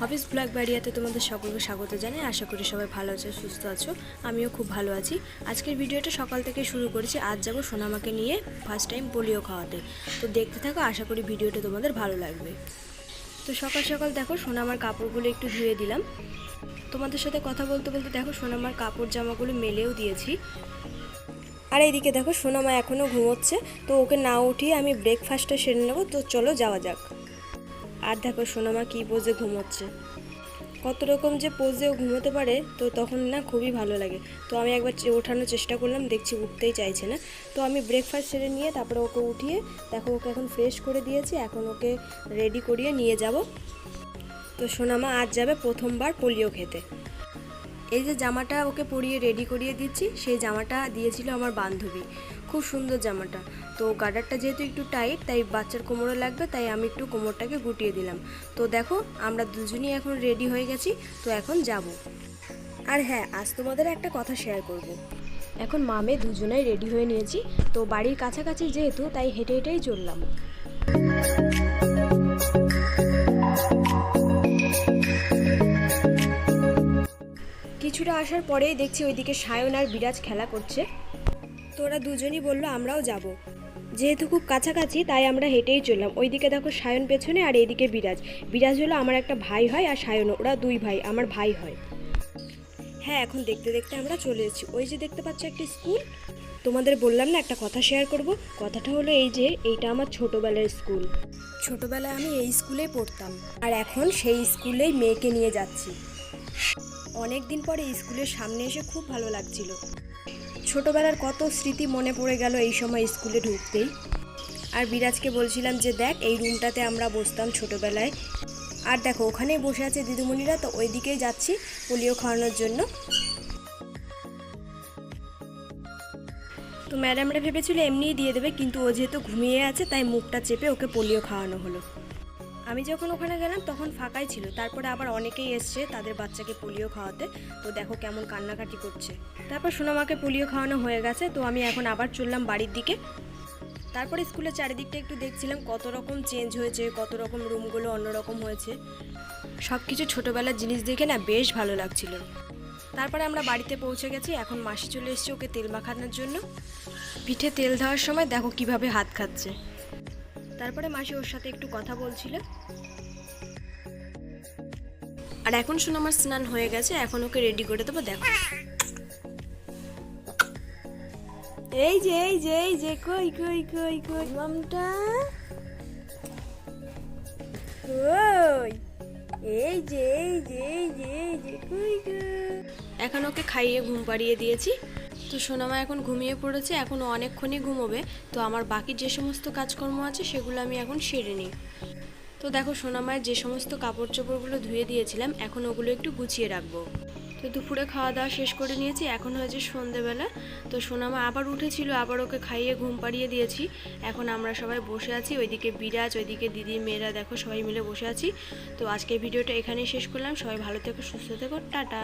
হবিস black বাড়িয়াতে তোমাদের সকলকে স্বাগত জানাই। আশা করি সবাই ভালো আছো, সুস্থ আছো। আমিও খুব ভালো আছি। আজকের ভিডিওটা সকাল থেকে শুরু করেছি। আজ যাব সোনামাকে নিয়ে ফার্স্ট টাইম পোলিও খাওয়াতে। তো দেখতে থাকো, আশা করি ভিডিওটা তোমাদের ভালো লাগবে। তো সকাল সকাল দেখো, সোনামার কাপড়গুলো একটু ধুয়ে দিলাম। তোমাদের সাথে কথা বলতে বলতে দেখো, সোনামার কাপড় জামাগুলো মেলেও দিয়েছি। আর এইদিকে দেখো, সোনামা এখনও ঘুমোচ্ছে। তো ওকে না উঠিয়ে আমি ব্রেকফাস্টটা সেরে নেব। তো চলো যাওয়া যাক। আর দেখো সোনামা কী পোজে ঘুমোচ্ছে। কত রকম যে পোজে ও ঘুমোতে পারে, তো তখন না খুবই ভালো লাগে। তো আমি একবার ওঠানোর চেষ্টা করলাম, দেখছি উঠতেই চাইছে না। তো আমি ব্রেকফাস্ট সেরে নিয়ে তারপরে ওকে উঠিয়ে, দেখো ওকে এখন ফ্রেশ করে দিয়েছি, এখন ওকে রেডি করিয়ে নিয়ে যাব। তো সোনামা আজ যাবে প্রথমবার পোলিও খেতে। এই যে জামাটা ওকে পরিয়ে রেডি করিয়ে দিচ্ছি, সেই জামাটা দিয়েছিল আমার বান্ধবী। খুব সুন্দর জামাটা। তো গার্ডারটা যেহেতু একটু টাইট তাই বাচ্চার কোমরে লাগবে, তাই আমি একটু কোমরটাকে গুটিয়ে দিলাম। তো দেখো, আমরা দুজনেই এখন রেডি হয়ে গেছি, তো এখন যাব। আর হ্যাঁ আজ তোমাদের একটা কথা শেয়ার করব। এখন মামে দুজনেই রেডি হয়ে নিয়েছি, তো বাড়ির কাছাকাছি যেহেতু, তাই হেঁটে হেঁটেই চললাম। কিছুটা আসার পরেই দেখছি ওইদিকে সায়ন আর বিরাজ খেলা করছে। তো ওরা দুজনই বলল, আমরাও যাব। যেহেতু খুব কাছাকাছি, তাই আমরা হেঁটেই চললাম। ওইদিকে দেখো সায়ন পেছনে আর এইদিকে বিরাজ। বিরাজ হলো আমার একটা ভাই হয় আর সায়ন ওরা দুই ভাই, আমার ভাই হয়। হ্যাঁ এখন দেখতে দেখতে আমরা চলে এসেছি। ওই যে দেখতে পাচ্ছ একটি স্কুল। তোমাদের বললাম না, একটা কথা শেয়ার করব। কথাটা হলো এই যে, এইটা আমার ছোটোবেলার স্কুল। ছোটোবেলায় আমি এই স্কুলে পড়তাম। আর এখন সেই স্কুলেই মেয়েকে নিয়ে যাচ্ছি। অনেক দিন পরে স্কুলের সামনে এসে খুব ভালো লাগছিল। ছোটবেলার কত স্মৃতি মনে পড়ে গেল এই সময় স্কুলে ঢুকতেই। আর বিরাজকে বলছিলাম যে, দেখ, এই রুমটাতে আমরা বসতাম ছোটবেলায়। আর দেখো, ওখানেই বসে আছে দিদিমণিরা, তো ওই দিকেই যাচ্ছি পোলিও খাওয়ানোর জন্য। তো ম্যাডামরা ভেবেছিল এমনিই দিয়ে দেবে, কিন্তু ও যেহেতু ঘুমিয়ে আছে, তাই মুখটা চেপে ওকে পোলিও খাওয়ানো হলো। আমি যখন ওখানে গেলাম, তখন ফাঁকাই ছিল। তারপরে আবার অনেকেই এসছে তাদের বাচ্চাকে পোলিও খাওয়াতে। তো দেখো কেমন কান্নাকাটি করছে। তারপর সোনামাকে পোলিও খাওয়ানো হয়ে গেছে। তো আমি এখন আবার চললাম বাড়ির দিকে। তারপরে স্কুলের চারিদিকটা একটু দেখছিলাম, কত রকম চেঞ্জ হয়েছে, কত রকম রুমগুলো অন্যরকম হয়েছে। সব কিছু ছোটোবেলার জিনিস দেখে না বেশ ভালো লাগছিল। তারপরে আমরা বাড়িতে পৌঁছে গেছি। এখন মাসি চলে এসেছে ওকে তেল মাখানোর জন্য। পিঠে তেল দেওয়ার সময় দেখো কীভাবে হাত খাচ্ছে। তারপরে মাসি ওর সাথে একটু কথা বলছিল। আর এখন শুনে আমার স্নান হয়ে গেছে, এখন ওকে রেডি করে দেবো, দেখো। এই যে এই যে এই যে, কই কই কই কই, মামটা? যে, এই যে এই যে এই যে, কই কই? এখন ওকে খাইয়ে ঘুম পাড়িয়ে দিয়েছি। তো সোনামা এখন ঘুমিয়ে পড়েছে, এখন অনেকক্ষণই ঘুমোবে। তো আমার বাকি যে সমস্ত কাজকর্ম আছে, সেগুলো আমি এখন সেরে নিই। তো দেখো সোনামায় যে সমস্ত কাপড় চোপড়গুলো ধুয়ে দিয়েছিলাম, এখন ওগুলো একটু গুছিয়ে রাখব। তো দুপুরে খাওয়া দাওয়া শেষ করে নিয়েছি, এখন হয়েছে সন্ধেবেলা। তো সোনামা আবার উঠেছিল, আবার ওকে খাইয়ে ঘুম পাড়িয়ে দিয়েছি। এখন আমরা সবাই বসে আছি, ওইদিকে বিরাজ, ওইদিকে দিদি, মেয়েরা দেখো সবাই মিলে বসে আছি। তো আজকে ভিডিওটা এখানেই শেষ করলাম, সবাই ভালো থেকো, সুস্থ থেকো, টাটা।